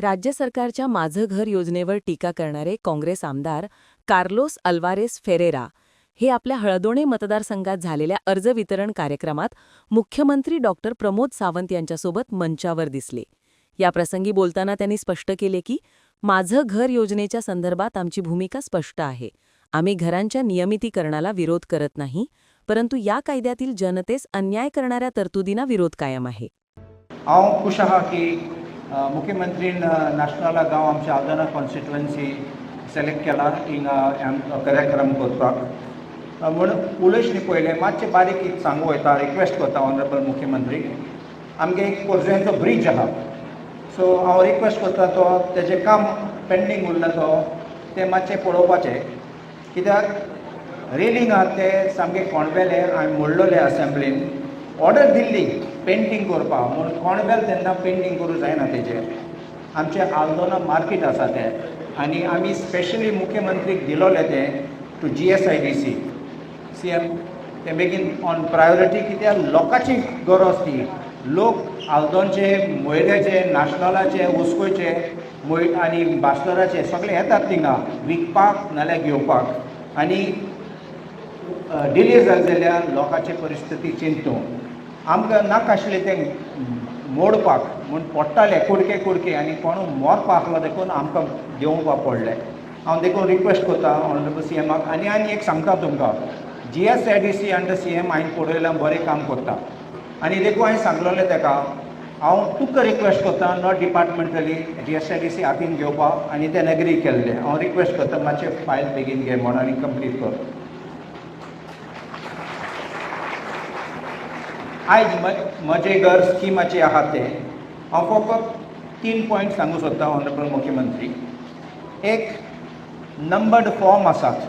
राज्य सरकारच्या माझं घर योजनेवर टीका करणारे काँग्रेस आमदार कार्लोस अल्वारेस फेरेरा हे आपल्या हळदोणे मतदारसंघात झालेल्या अर्ज वितरण कार्यक्रमात मुख्यमंत्री डॉक्टर प्रमोद सावंत यांच्यासोबत मंचावर दिसले. याप्रसंगी बोलताना त्यांनी स्पष्ट केले की माझं घर योजनेच्या संदर्भात आमची भूमिका स्पष्ट आहे. आम्ही घरांच्या नियमितीकरणाला विरोध करत नाही परंतु या कायद्यातील जनतेस अन्याय करणाऱ्या तरतुदींना विरोध कायम आहे. की मुख्यमंत्रीन नॅशनला गांव आमच्या आल्दोना कॉन्स्टिट्युएन्सी सिलेक्ट केला हिंगा कार्यक्रम करपाक म्हूण उलयश न्ही पयलें मातशें बारीक एक सांगू वयता रिक्वेस्ट करता ऑनरेबल मुख्यमंत्री. आमगे एक पोरजेंचो ब्रीज आहा. सो हांव रिक्वेस्ट करता तो तेजें काम पेंडींग उरला तो तें मातशें पळोवपाचें. कित्याक रेलिंग आहा ते सामके कोणवेले हांवें मोडलोले असेंब्लीन ऑर्डर दिल्ली. पेंटींग कोरपा म्हूण कोणबेल तेन्ना पेंटींग करूं जायना तेजेर. आमचे आल्दोना मार्केट आसा ते. आनी आमी स्पेशली मुख्यमंत्रीक दिलोले ते to G S I D C C M ते बेगीन ऑन प्रायोरिटी कित्याक लोकांची गरज ती. लोक आल्दोनचे मोयऱ्याचे नाशनलाचे उसकोयचे मोय आनी बास्तराचे सगळे येतात थिंगा विकपाक नाल्यार घेवपाक. आनी डिले जाले जाल्यार लोकांचे परिस्थिती चिंतूंक आमकां नाका आशिल्लें तें मोडपाक म्हूण पडटाले कुडके कुडके आनी कोण मोरपाक आसलो देखून आमकां देंवपाक पडलें. हांव देखून रिक्वेस्ट करतां ऑनरेबल सी एमाक आनी आनी एक सांगता तुमकां. G S I D C under C M हांवें पळयलां बरें काम करता आनी देखून हांवें सांगलोलें ताका हांव तुका रिक्वेस्ट करतां not departmentally G S I D C हातीन घेवपाक आनी तें एग्री केल्लें. हांव रिक्वेस्ट करता मातशें फायल बेगीन घे म्हण आनी कंप्लीट कर. आयज म्हजे म्हजें घर स्किमाचें आहा तें. हांव फकत तीन पॉयंट सांगू सोदता ऑनरेबल मुख्यमंत्री. एक नंबर्ड फॉर्म आसात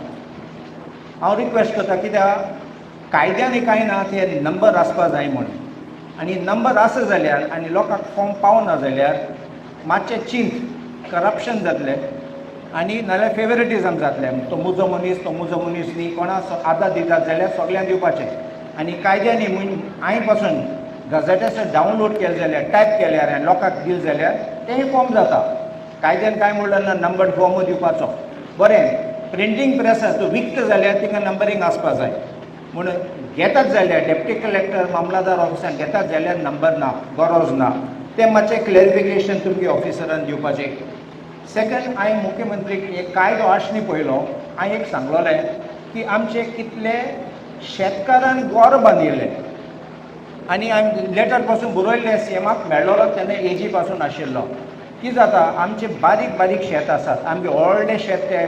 हांव रिक्वेस्ट करता कित्याक कायद्यान कांय ना ते नंबर आसपा जाय म्हण आनी नंबर आसा जाल्यार आनी लोकांक फॉर्म पावना जाल्यार मातशें चिंत करप्शन जातलें. आनी नाल्यार फेवरेटिजम जातलें. तो मुजो मनीस तो मुजो मनीस न्ही कोणाक आदार दितात जाल्यार सगळ्यांक दिवपाचें. आनी कायद्यांनी म्हूण हांवें पासून गजाटेसर डावनलोड केलें जाल्यार टायप केल्यार आनी लोकांक दिल जाल्यार तेंय फॉर्म जाता. कायद्यान कांय म्हणलें ना नंबर फॉर्म दिवपाचो बरें प्रिंटींग प्रेस आसा तो विकत जाल्यार तिका नंबरींग आसपा जाय म्हणून घेतात जाल्यार डेप्टी कलेक्टर मामलादार ऑफिसान घेतात जाल्यार नंबर ना गरज ना. तें मातशें क्लॅरिफिकेशन तुमगे ऑफिसरान दिवपाचें. सेकंड हांवें मुख्यमंत्रीक एक कायदो आशणी पयलो हांवें एक सांगलोलें की आमचे कितले शेतकारान गोर बांदिल्ले आनी आमी लेटरपासून बरयल्लें सी एमाक मेळ्ळलो तेन्ना एजी पासून आशिल्लो कितें जाता आमचे बारीक बारीक शेत आसात आमगे व्हडले शेत ते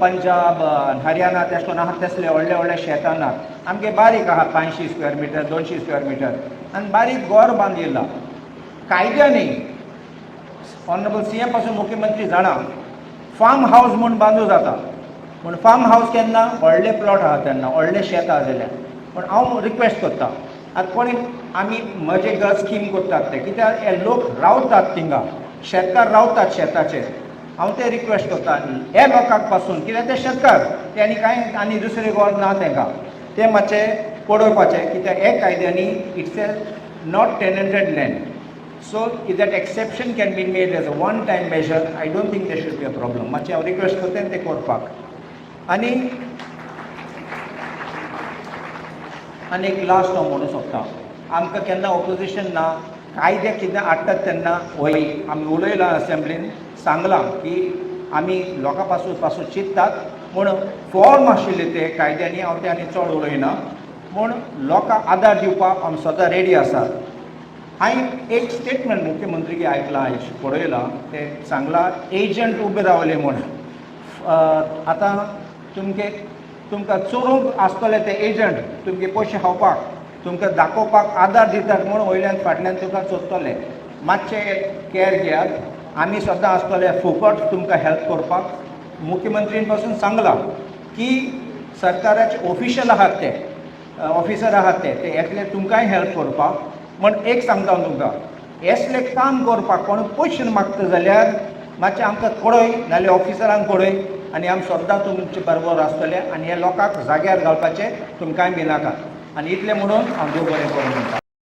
पंजाब हरियाणा तेश कोन आहा तसले व्हडले व्हडले शेतां नात आमगे बारीक आहा पांचशी स्क्वेअर मिटर दोनशी स्क्वेअर मिटर आनी बारीक गोर बांदिल्ला कायद्यानी ऑनरेबल सी एमपासून मुख्यमंत्री जाणा फार्म हाऊस म्हूण बांदूं जाता. पूण फार्म हावस केन्ना व्हडले प्लॉट आहा तेन्ना व्हडलें शेत आहा जाल्यार पूण हांव रिक्वेस्ट करतां आतां कोणी आमी म्हजे घर स्कीम करतात ते कित्याक हे लोक रावतात थिंगा शेतकार रावतात शेताचेर हांव ते रिक्वेस्ट करता हे लोकांकपासून कित्याक ते शेतकार ते आनी कांय आनी दुसरे गोर ना तांकां ते मातशें पळोवपाचें कित्याक हे कायद्यांनी it's a not tenanted land so if that exception can be made as a one time major I don't think they should be a problem मातशें हांव रिक्वेस्ट करता तें करपाक आनी आनी एक लास्ट हांव म्हणूं सोदता आमकां केन्ना ऑपोजिशन ना कायदे कितें हाडटात तेन्ना वय आमी उलयलां असेंब्लीन सांगलां की आमी लोकां पासून पासून चिंततात. म्हूण फॉर्म आशिल्ले ते कायद्यांनी हांव ते आनी चड उलयना. म्हूण लोकांक आदार दिवपाक आमी सदां रेडी आसात. हांवें एक स्टेटमेंट मुख्यमंत्री आयकलां हांवें पळयलां. ते सांगलां एजंट उबे रावले म्हूण आतां तुमगे तुमकां चोरूंक आसतले ते एजंट तुमगे पयशे खावपाक तुमकां दाखोवपाक आदार दितात म्हूण वयल्यान फाटल्यान तुका चोरतले मातशें कॅर घेयात. आमी सदां आसतले फुकट तुमकां हेल्प करपाक. मुख्यमंत्रीन पासून सांगलां की सरकाराचे ऑफिशल आहात ते. ऑफिसर आहात ते. ते येतले तुमकांय हेल्प करपाक. म्हण एक सांगता तुमकां हेसले काम करपाक कोण पयशे मागता जाल्यार मातशें आमकां कळय नाल्यार ऑफिसरांक कळय आनी आमी सद्दां तुमचे बरोबर आसतले आनी हे लोकांक जाग्यार घालपाचें तुमकांय बी नाका आनी इतलें म्हणून हांव देव बरें करूं म्हणटा.